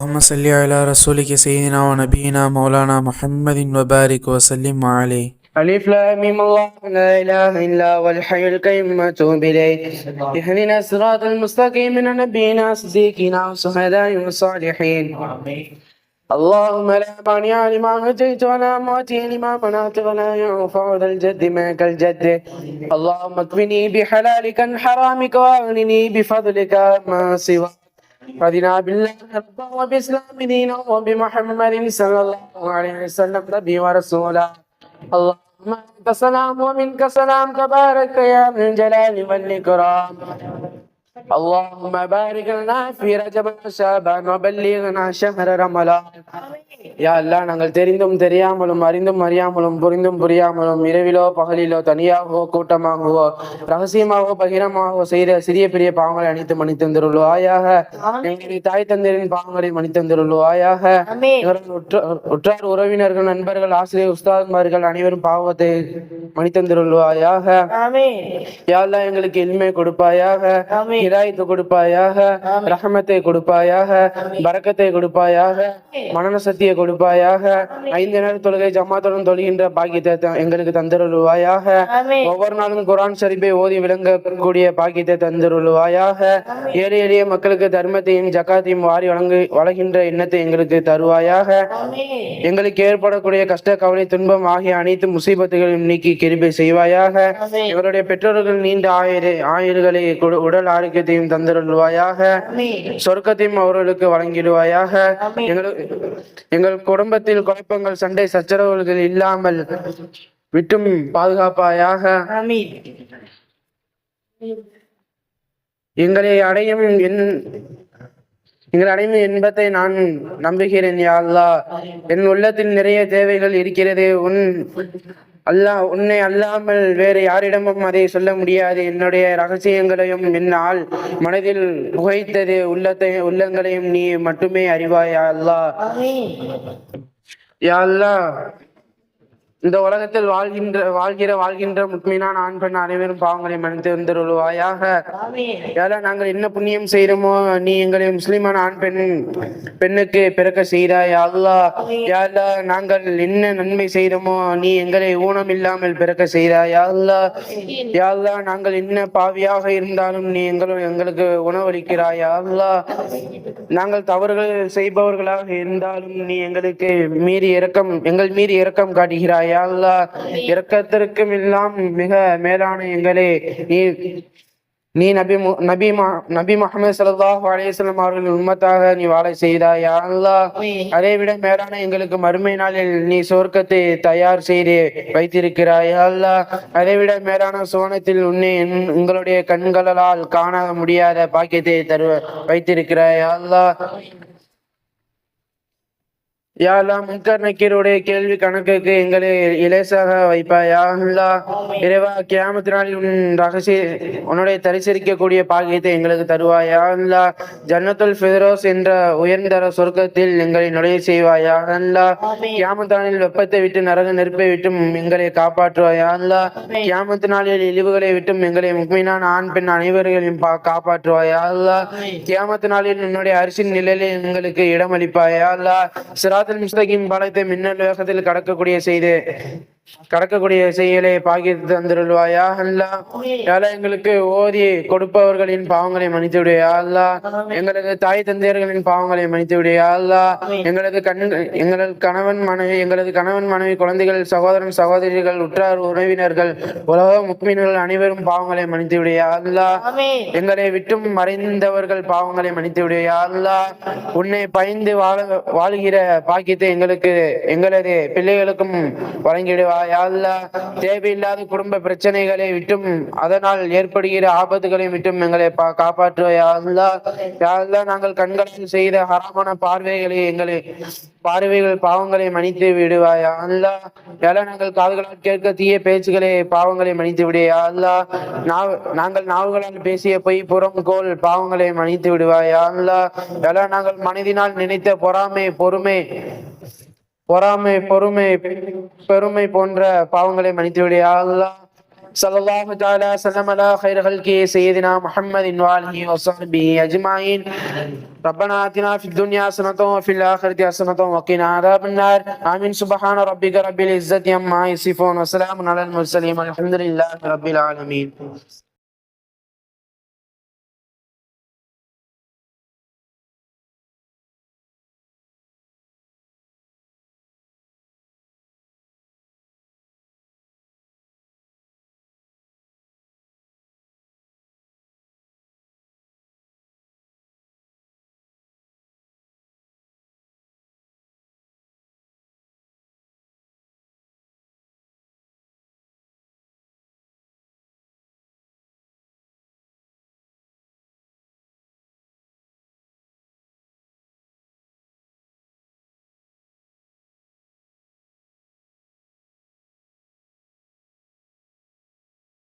اللهم صل على رسولك سيدنا ونبينا مولانا محمد وبارك وسلم عليه. ألف لام الله لا إله إلا هو الحي القيوم أتوب إليه. اهدنا الصراط المستقيم من نبينا صديقنا وشهداء والصالحين اللهم لا مانع لما أتيت ولا معطي لما منعت ولا ينفع ذا الجد منك الجد اللهم اكفني بحلالك عن حرامك وأغنني بفضلك ما سواك. رضينا بالله ربا وبإسلام دينا وبمحمد صلى الله عليه وسلم نبي ورسولا اللهم انت سلام ومنك سلام تبارك يا ذا الجلال والإكرام اللهم بارك لنا في رجب وشعبان وبلغنا شهر رمضان யா அல்லாஹ் நாங்கள் தெரிந்தும் தெரியாமலும் அறிந்தும் அறியாமலும் புரிந்தும் புரியாமலும் இரவிலோ பகலிலோ தனியாகவோ கூட்டமாகவோ ரகசியமாகவோ பகிரமாகவோ செய்த சிறிய பெரிய பாவங்களை அனைத்து மன்னித்தந்திருள்வாயாக எங்களுடைய தாய் தந்தையரின் பாவங்களை மன்னித்தந்திருள்வாயாக எங்களது உற்ற- உற்றார் உறவினர்கள் நண்பர்கள் ஆசிரியர் உஸ்தாத்மார்கள் அனைவரும் பாவத்தை மன்னித்தந்திருள்வாயாக யா அல்லாஹ் எங்களுக்கு எளிமை கொடுப்பாயாக ஹிதாயத்து கொடுப்பாயாக ரஹமத்தை கொடுப்பாயாக பரக்கத்தை கொடுப்பாயாக மனநசத்தியை கொடுப்பாயாக ஐந்து நேர தொழுகை ஜமாத்துடன் தொழுகின்ற பாக்கியத்தை எங்களுக்கு தந்திருள்வாயாக. ஒவ்வொரு நாளும் குரான் ஷரீஃபை ஓதி விளங்கக்கூடிய பாக்கியத்தை தந்திருள்வாயாக. ஏழை எளிய மக்களுக்கு தர்மத்தையும் ஜக்காத்தையும் வாரி வழங்கு வழங்குகின்ற எண்ணத்தை எங்களுக்கு தருவாயாக. எங்களுக்கு ஏற்படக்கூடிய கஷ்ட கவலை துன்பம் ஆகிய அனைத்து முசீபத்துகளையும் நீக்கி கிருபை செய்வாயாக. எங்களுடைய பெற்றோர்கள் நீண்ட ஆயுறு ஆயுள்களை உடல் ஆரோக்கியத்தையும் தந்திருள்வாயாக. சொர்க்கத்தையும் அவர்களுக்கு வழங்கிடுவாயாக. எங்கள் எங்கள் குடும்பத்தில் குழப்பங்கள் சண்டை சச்சரவுகள் இல்லாமல் விட்டும் பாதுகாப்பாயாக. எங்களை அடையும் என் எங்கள் அடையும் இன்பத்தை நான் நம்புகிறேன் யா அல்லாஹ். என் உள்ளத்தில் நிறைய தேவைகள் இருக்கிறது. உன் அல்லாஹ் உன்னை அல்லாமல் வேறு யாரிடமும் அதை சொல்ல முடியாது. என்னுடைய ரகசியங்களையும் என்னால் மனதில் புகைத்தது உள்ளத்தை உள்ளங்களையும் நீ மட்டுமே அறிவாய் யா அல்லாஹ் யா அல்லாஹ் இந்த உலகத்தில் வாழ்கின்ற வாழ்கிற வாழ்கின்ற முக்மீனான ஆண் பெண் அனைவரும் பாவங்களை மன்னித்து வந்துருவாயாக யாரா நாங்கள் என்ன புண்ணியம் செய்யறோமோ நீ எங்களை முஸ்லிமான ஆண் பெண் பெண்ணுக்கு பிறக்க செய்தாய். அல்லா யாரா நாங்கள் என்ன நன்மை செய்தோமோ நீ எங்களை ஊனம் இல்லாமல் பிறக்க செய்தாய். அல்லாஹ் யாரா நாங்கள் என்ன பாவியாக இருந்தாலும் நீ எங்களும் எங்களுக்கு உணவளிக்கிறாய். அல்லாஹ் நாங்கள் தவறுகள் செய்பவர்களாக இருந்தாலும் நீ எங்களுக்கு மீறி இறக்கம் எங்கள் மீறி இறக்கம் காட்டுகிறாய். யா அல்லாஹ் இரக்கத்திற்கும் எல்லாம் மிக மேலான எங்களே. நீ நீ நபி நபி நபி முகமது ஸல்லல்லாஹு அலைஹி வஸல்லம் அவர்களின் உம்மத்தாக நீ வாழ செய்தாய். யா அல்லாஹ் அதை விட மேலான எங்களுக்கு மறுமை நாளில் நீ சொர்க்கத்தை தயார் செய்து வைத்திருக்கிறாய். யா அல்லாஹ் அதை விட மேலான சுவனத்தில் உன்னை உங்களுடைய கண்களால் காண முடியாத பாக்கியத்தை தரு வைத்திருக்கிறாய். யா அல்லாஹ் யா அல்லாஹ் முன்கர் நக்கீருடைய கேள்வி கணக்குக்கு எங்களை இலேசாக வைப்பாய்? யா அல்லாஹ் இறைவா கியாமத்து நாளில் உன் ரகசிய உன்னுடைய தரிசரிக்கக்கூடிய பாக்கியத்தை எங்களுக்கு தருவாய்? யா அல்லாஹ் ஜன்னத்துல் ஃபிதரோஸ் என்ற உயர்ந்தர சொர்க்கத்தில் எங்களை நுழைய செய்வாய்? யா அல்லாஹ் கியாமத்து நாளில் வெப்பத்தை விட்டு நரக நெருப்பை விட்டும் எங்களை காப்பாற்றுவாய்? யா அல்லாஹ் கியாமத்து நாளில் இழிவுகளை விட்டும் எங்களை முக்மீனான ஆண் பெண் அனைவர்களையும் காப்பாற்றுவாய்? யா அல்லாஹ் கியாமத்து நாளில் உன்னுடைய அரிசின் நிழலில் எங்களுக்கு இடமளிப்பாய்? யா அல்லாஹ் சிராத்துல் முஸ்தகிம் பாலத்தை மின்னல் வேகத்தில் கடக்கக்கூடிய செய்து. கடக்கக்கூடிய செயலை பாக்கி தந்திருள்வாயா? அல்லா யாரா எங்களுக்கு ஓதி கொடுப்பவர்களின் பாவங்களை மன்னித்து விடுயா அல்லா எங்களுக்கு தாய் தந்தையர்களின் பாவங்களை மன்னித்து விடுயா அல்லா எங்களது கண் எங்களது கணவன் மனைவி எங்களது கணவன் மனைவி குழந்தைகள் சகோதரன் சகோதரிகள் உற்றார் உறவினர்கள் உலக முக்மீன்கள் அனைவரும் பாவங்களை மன்னித்து விடுயா அல்லா எங்களை விட்டும் மறைந்தவர்கள் பாவங்களை மன்னித்து விடுயா அல்லா உன்னை பயந்து வாழ வாழ்கிற பாக்கியத்தை எங்களுக்கு எங்களது பிள்ளைகளுக்கும் வழங்கிடுவார் யா தேவையில்லாத குடும்ப பிரச்சனைகளை விட்டும் அதனால் ஏற்படுகிற ஆபத்துகளை விட்டும் எங்களை பா- காப்பாற்றுவா யா அல்லாஹ் நாங்கள் கண்களால் செய்த ஹராமான பார்வைகளை எங்களை பார்வைகள் பாவங்களை மன்னித்து விடுவாயா அல்லாஹ் யாரா நாங்கள் காதுகளால் கேட்க தீய பேச்சுகளை பாவங்களை மன்னித்து விடுயா அல்லாஹ் நாங்கள் நாவுகளால் பேசிய பொய் புறம் கோல் பாவங்களை மன்னித்து விடுவாயா அல்லாஹ் யாரா நாங்கள் மனதினால் நினைத்த பொறாமை பொறுமை பொறாமை பொறுமை பெருமை போன்ற பாவங்களை மன்னித்து விடுயா அல்லாஹ் صلى الله تعالى وسلم على خير خلقه سيدنا محمد وآله وصحبه أجمعين ربنا آتنا في الدنيا حسنة وفي الآخرة حسنة وقنا عذاب النار آمين سبحان ربك رب العزة عما يصفون وسلام على المرسلين والحمد لله رب العالمين